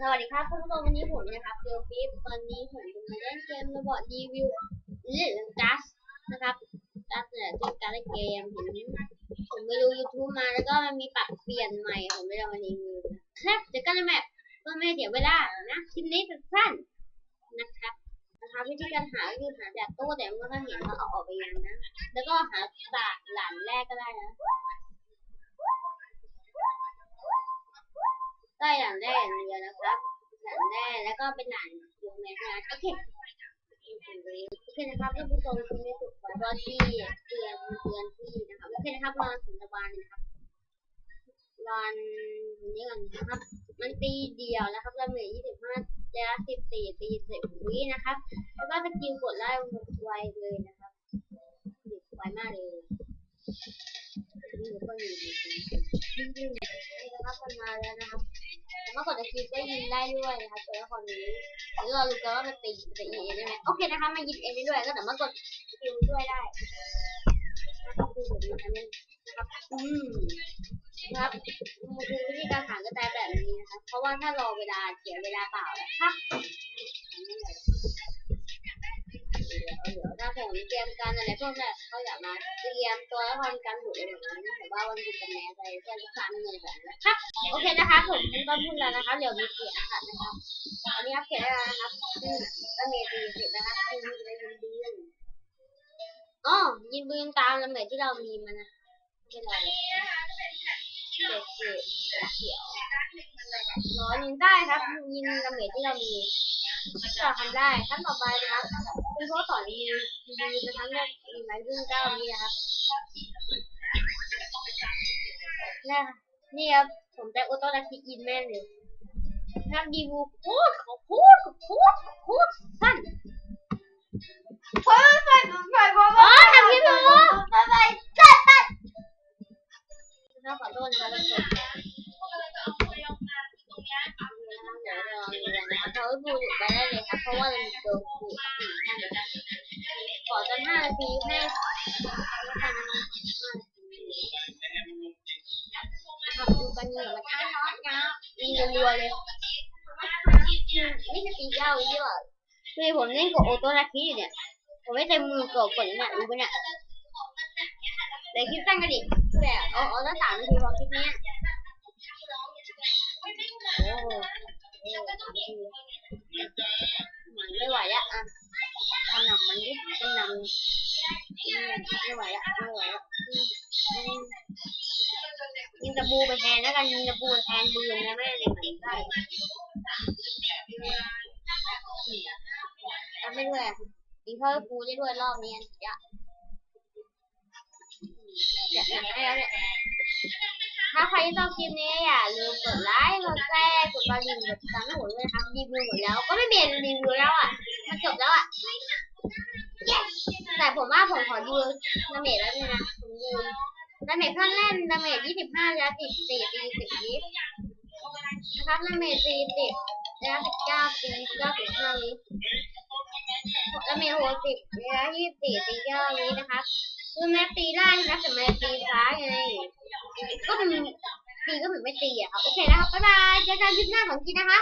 สวัสดีครับท่านผู้ชมวันนี้ผมนะครับเดียวปี๊บตอนนี้ผมจะมาเล่นเกมระบอดรีวิวเรื่องจัสนะครับจัสเนี่ยคือการเล่นเกมผมผมไปดู YouTube มาแล้วก็มันมีปรับเปลี่ยนใหม่ผมไม่เอามารีวิวนะครับเดี๋ยวกันลยแมปเพื่อไม่เสียเวลานะคลิปนี้สั้นๆนะครับนะครับวิธีการหาคือหาจากตู้แต่มันก็เห็นว่าเอาออกไปยังนะแล้วก็หาจากหลานแรกก็ได้นะ ได้หลานแรกอย่างเดียวนะครับหลานแรกแล้วก็เป็นหลานยูแมนนะโอเคโอเคนะครับท่านผู้ชมคุณไม่ถูกไว้รอที่เตือนเตือนที่นะครับโอเคนะครับรอสัญญาณนะครับรอนนี้ก่อนนะครับ มันตีเดียวนะครับเราเหลือยี่สิบห้าจะสิบสี่ตีสิบวินะครับ แล้วก็สกิลกดไล่ไวเลยนะครับไวมากเลยนี่ก็อยู่ นี่นะครับมันมาแล้วนะครับแต่เมื่อกดสกิลก็ยิงได้ด้วยนะครับตัวละครนี้แล้วเรารู้กันว่ามันตีตีเองได้ไหมโอเคนะคะมายิงเองได้ด้วยก็สามารถกดสกิลช่วยได้นะครับคือผมทำเองนะครับอืมนะครับคือวิธีการหากระจายแบบนี้นะครับเพราะว่าถ้ารอเวลาเสียเวลาเปล่านะครับเดี๋ยวเาผมเตรียมการอะไรพวกนี้นเขาอยากมาเตรียมตัวละครการบุกอะไรแบบนั้นแต่ว่าวันหยุดกันแน่ใจเพื่อนจะสร้งเงินแบบนั้นครับโอเคนะคะผมเป็นต้นพูดแล้วนะคะเดี๋ยวมีเสียงค่ะนะครับอันนี้อัปเกรดได้แล้วนะครับอืมดาเมจดีเสร็จนะครับคือมีอะไรยินดีนอ๋อยินปืนตามดาเมจที่เรามีมันะเป็นไรเจ็ดสิบเขียวร้อยหนึ่งได้ครับยิงดาเมจที่เรามี จับมันได้ขั้นต่อไปนะครับเป็นพวกสอนมีมีนะครับเนี่ยมีไม้ซึ่งเก้านี้นะครับนี่ค่ะนี่ครับผมแต่ออโต้ลักคิกอินแม่เลยนักดีวูโคตรโคตรโคตรโคตรสั้นเฮ้ยใส่ใส่บอล อ๋อทำพี่บู ใส่ใส่ใส่ใส่ น้าขอโทษนะครับทุกคนเดี๋ยวรอ ดูนะครับเขาบูหยุดไปได้เลยครับเพราะว่าเรามีเกิร์ลคูขอสักห้านาทีให้แล้วกันนะครับดูกันเหนือมันอ้าน้อยนะมีรัวเลยนี่จะตีเย้าอีกด้วยคือผมเล่นกับโอโต้นาคิอยู่เนี่ย ผมไม่เต็มมือกดกดเนี่ยรู้ปะเนี่ยเดี๋ยวคลิปสั้นกันดิแต่เอาเอาตั้งสามนาทีพอคลิปนี้ยโอ้โหมันไม่ไหวอะอะกระหน่ำมันดิกระหน่ำ ไม่ไหวอะไม่ไหวอะยิงตะบูไปแทนแล้วกันยิงตะบูแทนปืนนะแม่เลยได้ทำไม่ด้วยอะยิงเข้าให้ปูได้ด้วยรอบนี้จะจะหนักให้แล้วเนี่ยถ้าใครชอบคลิปนี้อย่าลืมกดไลค์ กดแชร์ กดกระดิ่งกดซับหนุนด้วยนะครับรีวิวหมดแล้ว ก็ไม่มีรีวิวแล้วอะ มันจบแล้วอะ แต่ผมว่าผมขอดูดาเมจแล้วนี่นะผมดูดาเมจขั้นแรกดาเมจ25แล้วติด4ตี10วินะครับดาเมจ40แล้ว19ตี95วิดาเมจ60แล้ว24ตี9วินะครับคือแม้ตีได้นะแต่แม้ตีซ้ายไงก็มันตีก็เหมือนไม่ตีอะครับโอเคนะครับบ๊ายบายเจอกันคลิปหน้าของกินนะคะ